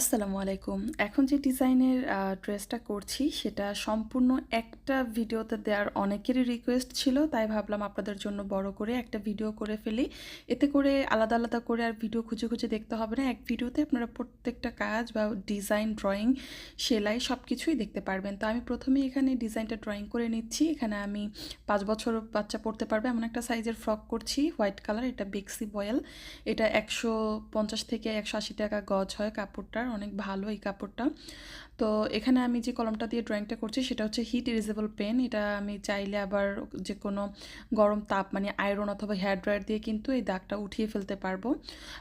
আসসালামু আলাইকুম। এখন যে ডিজাইনের ড্রেসটা করছি, সেটা সম্পূর্ণ একটা ভিডিওতে দেওয়ার অনেকেরই রিকোয়েস্ট ছিল, তাই ভাবলাম আপনাদের জন্য বড় করে একটা ভিডিও করে ফেলি। এতে করে আলাদা আলাদা করে আর ভিডিও খুঁজে খুঁজে দেখতে হবে না। এক ভিডিওতে আপনারা প্রত্যেকটা কাজ বা ডিজাইন ড্রয়িং সেলাই সব কিছুই দেখতে পারবেন। তো আমি প্রথমে এখানে ডিজাইনটা ড্রয়িং করে নিচ্ছি। এখানে আমি পাঁচ বছর বাচ্চা পড়তে পারবে, এমন একটা সাইজের ফ্রক করছি হোয়াইট কালার এটা বেক্সি বয়েল এটা একশো পঞ্চাশ থেকে একশো আশি টাকা গজ হয় কাপড়টার। অনেক ভালো এই কাপড়টা। তো এখানে আমি যে কলমটা দিয়ে ড্রয়িংটা করছি, সেটা হচ্ছে হিট ইরেজেবল পেন এটা আমি চাইলে আবার যে কোনো গরম তাপ মানে আয়রন অথবা হেয়ার ড্রায়ার দিয়ে কিন্তু এই দাগটা উঠিয়ে ফেলতে পারব।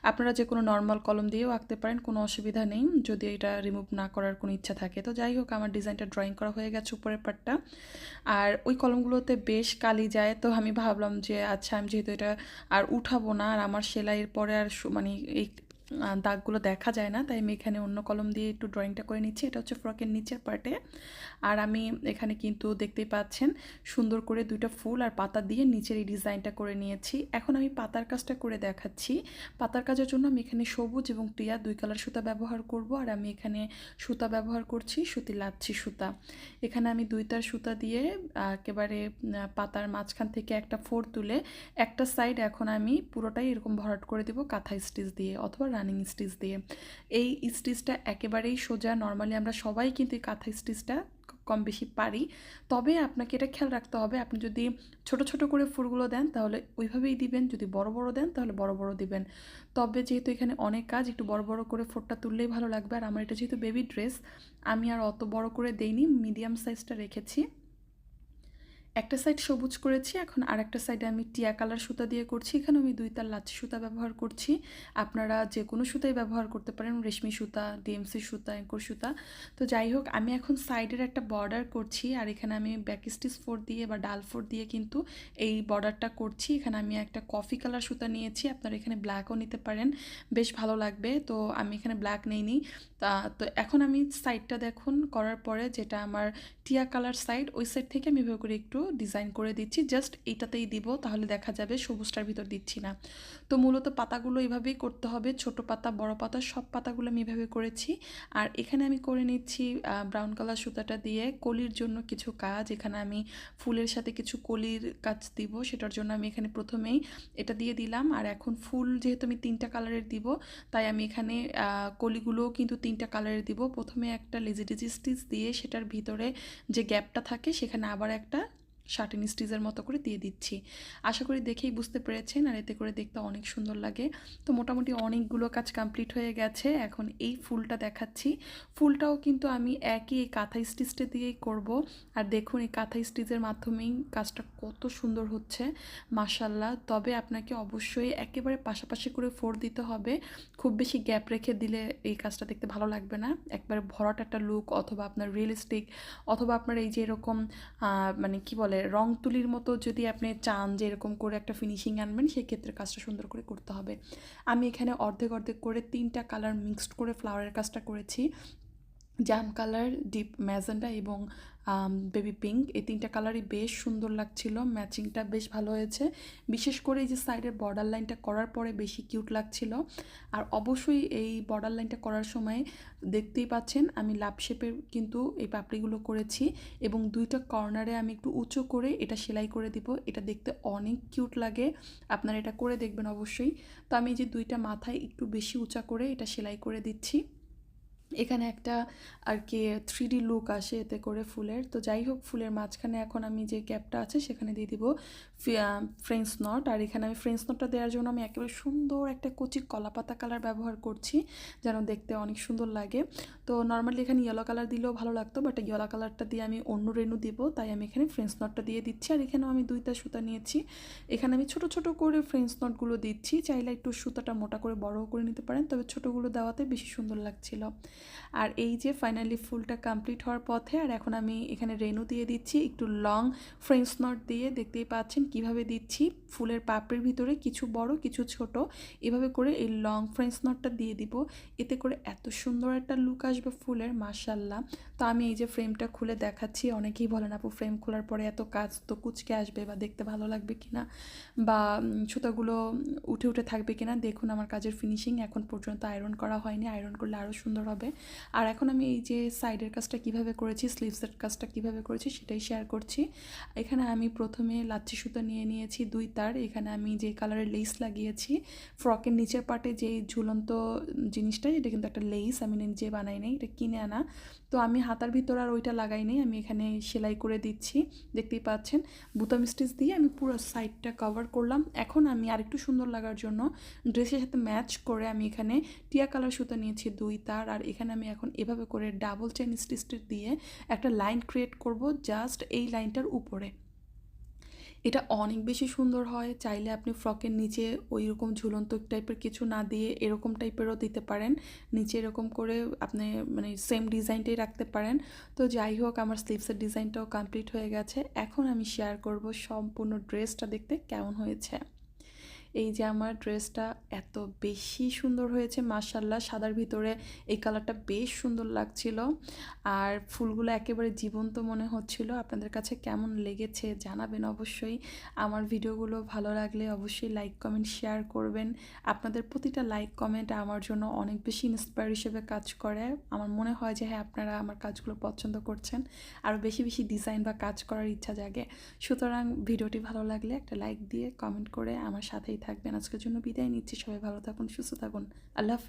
আপনারা যে কোনো নর্মাল কলম দিয়েও আঁকতে পারেন, কোনো অসুবিধা নেই। যদি এটা রিমুভ না করার কোনো ইচ্ছা থাকে। তো যাই হোক, আমার ডিজাইনটা ড্রয়িং করা হয়ে গেছে উপরের পাটটা। আর ওই কলমগুলোতে বেশ কালি যায়। তো আমি ভাবলাম যে আচ্ছা আমি যেহেতু এটা আর উঠাবো না, আর আমার সেলাইয়ের পরে আর মানে এই দাগগুলো দেখা যায় না, তাই আমি এখানে অন্য কলম দিয়ে একটু ড্রয়িংটা করে নিচ্ছি। এটা হচ্ছে ফ্রকের নিচের পার্টে আর আমি এখানে কিন্তু দেখতেই পাচ্ছেন, সুন্দর করে দুইটা ফুল আর পাতা দিয়ে নিচের এই ডিজাইনটা করে নিয়েছি। এখন আমি পাতার কাজটা করে দেখাচ্ছি। পাতার কাজের জন্য আমি এখানে সবুজ এবং টিয়া দুই কালার সুতা ব্যবহার করব। আর আমি এখানে সুতা ব্যবহার করছি, সুতি লাচ্ছি সুতা। এখানে আমি দুইটার সুতা দিয়ে একেবারে পাতার মাঝখান থেকে একটা ফোর তুলে একটা সাইড এখন আমি পুরোটাই এরকম ভরাট করে দেবো কাঁথা স্টিচ দিয়ে। অথবা রানিং স্টিচ দিয়ে। এই স্টিচটা একেবারেই সোজা নর্মালি আমরা সবাই কিন্তু এই কাঁথা স্টিচটা কম বেশি পারি। তবে আপনাকে এটা খেয়াল রাখতে হবে, আপনি যদি ছোট ছোট করে ফুলগুলো দেন তাহলে ওইভাবেই দিবেন, যদি বড় বড় দেন তাহলে বড় বড় দিবেন। তবে যেহেতু এখানে অনেক কাজ, একটু বড় বড় করে ফোরটা তুললেই ভালো লাগবে। আর আমার এটা যেহেতু বেবি ড্রেস আমি আর অত বড় করে দেইনি মিডিয়াম সাইজটা রেখেছি। একটা সাইড সবুজ করেছি, এখন আর একটা সাইডে আমি টিয়া কালার সুতা দিয়ে করছি। এখানে আমি দুই তার লাচ্ছি সুতা ব্যবহার করছি। আপনারা যে কোনো সুতাই ব্যবহার করতে পারেন, রেশমি সুতা ডিএমসি সুতা, অ্যাঙ্কর সুতা। তো যাই হোক, আমি এখন সাইডের একটা বর্ডার করছি আর এখানে আমি ব্যাক স্টিচ ফোর দিয়ে বা ডাল ফোর দিয়ে কিন্তু এই বর্ডারটা করছি। এখানে আমি একটা কফি কালার সুতা নিয়েছি, আপনারা এখানে ব্ল্যাকও নিতে পারেন। বেশ ভালো লাগবে, তো আমি এখানে ব্ল্যাক নেইনি। তা, তো এখন আমি সাইডটা দেখুন করার পরে যেটা আমার টিয়া কালার সাইড ওই সাইড থেকে আমি এভাবে করে একটু ডিজাইন করে দিচ্ছি জাস্ট এইটাতেই দিব, তাহলে দেখা যাবে সবুজটার ভিতর দিচ্ছি না। তো মূলত পাতাগুলো এইভাবেই করতে হবে, ছোট পাতা, বড় পাতা, সব পাতাগুলো আমি এভাবে করেছি। আর এখানে আমি করে নিচ্ছি ব্রাউন কালার সুতাটা দিয়ে কলির জন্য কিছু কাজ, এখানে আমি ফুলের সাথে কিছু কলির কাজ দিব, সেটার জন্য আমি এখানে প্রথমেই এটা দিয়ে দিলাম। আর এখন ফুল যেহেতু আমি তিনটা কালারের দিব, তাই আমি এখানে কলিগুলোও কিন্তু তিনটা কালারের দিব। প্রথমে একটা লেজিডিজি স্টিচ দিয়ে সেটার ভিতরে যে গ্যাপটা থাকে, সেখানে আবার একটা শার্টিন স্টিচের মতো করে দিয়ে দিচ্ছি। আশা করি দেখেই বুঝতে পেরেছেন আর এতে করে দেখতে অনেক সুন্দর লাগে। তো মোটামুটি অনেকগুলো কাজ কমপ্লিট হয়ে গেছে। এখন এই ফুলটা দেখাচ্ছি। ফুলটাও কিন্তু আমি একই এই কাঁথা স্টিচটা দিয়েই করব। আর দেখুন এই কাঁথা স্টিচের মাধ্যমেই কাজটা কত সুন্দর হচ্ছে। মাসাল্লাহ তবে আপনাকে অবশ্যই একেবারে পাশাপাশি করে ফোর দিতে হবে। খুব বেশি গ্যাপ রেখে দিলে এই কাজটা দেখতে ভালো লাগবে না। একবারে ভরাট একটা লুক অথবা আপনার রিয়েলিস্টিক অথবা আপনার এই যে এরকম মানে কি বলে বলে রং তুলির মতো যদি আপনি চান যে এরকম করে একটা ফিনিশিং আনবেন, সেক্ষেত্রে কাজটা সুন্দর করে করতে হবে। আমি এখানে অর্ধেক অর্ধেক করে তিনটা কালার মিক্সড করে ফ্লাওয়ারের কাজটা করেছি। জাম কালার ডিপ ম্যাজেন্ডা এবং বেবি পিঙ্ক এই তিনটা কালারই বেশ সুন্দর লাগছিল ম্যাচিংটা বেশ ভালো হয়েছে। বিশেষ করে এই যে সাইডের বর্ডার লাইনটা করার পরে বেশি কিউট লাগছিল। আর অবশ্যই এই বর্ডার লাইনটা করার সময় দেখতেই পাচ্ছেন, আমি লাভ শেপের কিন্তু এই পাপড়িগুলো করেছি এবং দুইটা কর্নারে আমি একটু উঁচু করে এটা সেলাই করে দিব, এটা দেখতে অনেক কিউট লাগে, আপনারা এটা করে দেখবেন অবশ্যই। তো আমি যে দুইটা মাথায় একটু বেশি উঁচা করে এটা সেলাই করে দিচ্ছি। এখানে একটা আর কি থ্রি লুক আসে এতে করে ফুলের। তো যাই হোক, ফুলের মাঝখানে এখন আমি যে ক্যাপটা আছে সেখানে দিয়ে দিব ফ্রেঞ্চ নট আর এখানে আমি ফ্রেঞ্চ নটটা দেওয়ার জন্য আমি একেবারে সুন্দর একটা কচি কলাপাতা কালার ব্যবহার করছি, যেন দেখতে অনেক সুন্দর লাগে। তো নর্মালি এখানে ইয়েলো কালার দিলেও ভালো লাগতো বাট ইয়েলো কালারটা দিয়ে আমি অন্য রেনু দিব, তাই আমি এখানে ফ্রেঞ্চ নটটা দিয়ে দিচ্ছি। আর এখানেও আমি দুইটা সুতা নিয়েছি। এখানে আমি ছোট ছোট করে ফ্রেঞ্চ নটগুলো দিচ্ছি, চাইলে একটু সুতাটা মোটা করে বড়ও করে নিতে পারেন, তবে ছোটোগুলো দেওয়াতে বেশি সুন্দর লাগছিল। আর এই যে ফাইনালি ফুলটা কমপ্লিট হওয়ার পথে, আর এখন আমি এখানে রেনু দিয়ে দিচ্ছি, একটু লং ফ্রেঞ্চ নট দিয়ে দেখতেই পাচ্ছেন কীভাবে দিচ্ছি। ফুলের পাপড়ির ভিতরে কিছু বড়, কিছু ছোট, এভাবে করে এই লং ফ্রেঞ্চ নটটা দিয়ে দিব। এতে করে এত সুন্দর একটা লুক আসবে ফুলের মাসাল্লাহ তো আমি এই যে ফ্রেমটা খুলে দেখাচ্ছি, অনেকেই বলেন, আপু ফ্রেম খোলার পরে এত কাজ তো কুচকে আসবে বা দেখতে ভালো লাগবে কিনা? বা সুতাগুলো উঠে উঠে থাকবে কিনা? দেখুন, আমার কাজের ফিনিশিং এখন পর্যন্ত আয়রন করা হয়নি। আয়রন করলে আরও সুন্দর হবে। হবে আর এখন আমি এই যে সাইডের কাজটা কীভাবে করেছি স্লিভসের কাজটা কীভাবে করেছি সেটাই শেয়ার করছি। এখানে আমি প্রথমে লাচ্ছি সুতো নিয়ে নিয়েছি, দুই তার। এখানে আমি যে কালারের লেস লাগিয়েছি ফ্রকের নিচের পাটে যে ঝুলন্ত জিনিসটা, এটা কিন্তু একটা লেস আমি নিজে বানাই নাই, এটা কিনে আনা। তো আমি হাতার ভিতর আর ওইটা লাগাই নাই, আমি এখানে সেলাই করে দিচ্ছি, দেখতেই পাচ্ছেন। বুতাম স্টিচ দিয়ে আমি পুরো সাইডটা কভার করলাম। এখন আমি আরেকটু সুন্দর লাগার জন্য ড্রেসের সাথে ম্যাচ করে আমি এখানে টিয়া কালার সুতো নিয়েছি, দুই তার। আর এখানে আমি এখন এভাবে করে ডাবল চেন স্টিচ দিয়ে একটা লাইন ক্রিয়েট করব জাস্ট এই লাইনটার উপরে। এটা অনেক বেশি সুন্দর হয়, চাইলে আপনি ফ্রকের নিচে ওই রকম ঝুলন্ত টাইপের কিছু না দিয়ে এরকম টাইপেরও দিতে পারেন। নিচে এরকম করে আপনি মানে সেম ডিজাইনটাই রাখতে পারেন। তো যাই হোক, আমার স্লিভসের ডিজাইনটাও কমপ্লিট হয়ে গেছে। এখন আমি শেয়ার করব সম্পূর্ণ ড্রেসটা দেখতে কেমন হয়েছে। এই যে আমার ড্রেসটা এত বেশি সুন্দর হয়েছে মার্শাল্লাহ সাদার ভিতরে এই কালারটা বেশ সুন্দর লাগছিল। আর ফুলগুলো একেবারে জীবন্ত মনে হচ্ছিল। আপনাদের কাছে কেমন লেগেছে জানাবেন অবশ্যই। আমার ভিডিওগুলো ভালো লাগলে অবশ্যই লাইক, কমেন্ট, শেয়ার করবেন। আপনাদের প্রতিটা লাইক, কমেন্ট আমার জন্য অনেক বেশি ইন্সপায়ার হিসেবে কাজ করে। আমার মনে হয় যে হ্যাঁ আপনারা আমার কাজগুলো পছন্দ করছেন। আরও বেশি বেশি ডিজাইন বা কাজ করার ইচ্ছা জাগে। সুতরাং ভিডিওটি ভালো লাগলে একটা লাইক দিয়ে কমেন্ট করে আমার সাথেই থাকবেন। আজকের জন্য বিদায় নিচ্ছি। সবাই ভালো থাকুন সুস্থ থাকুন। আল্লাহ হাফেজ।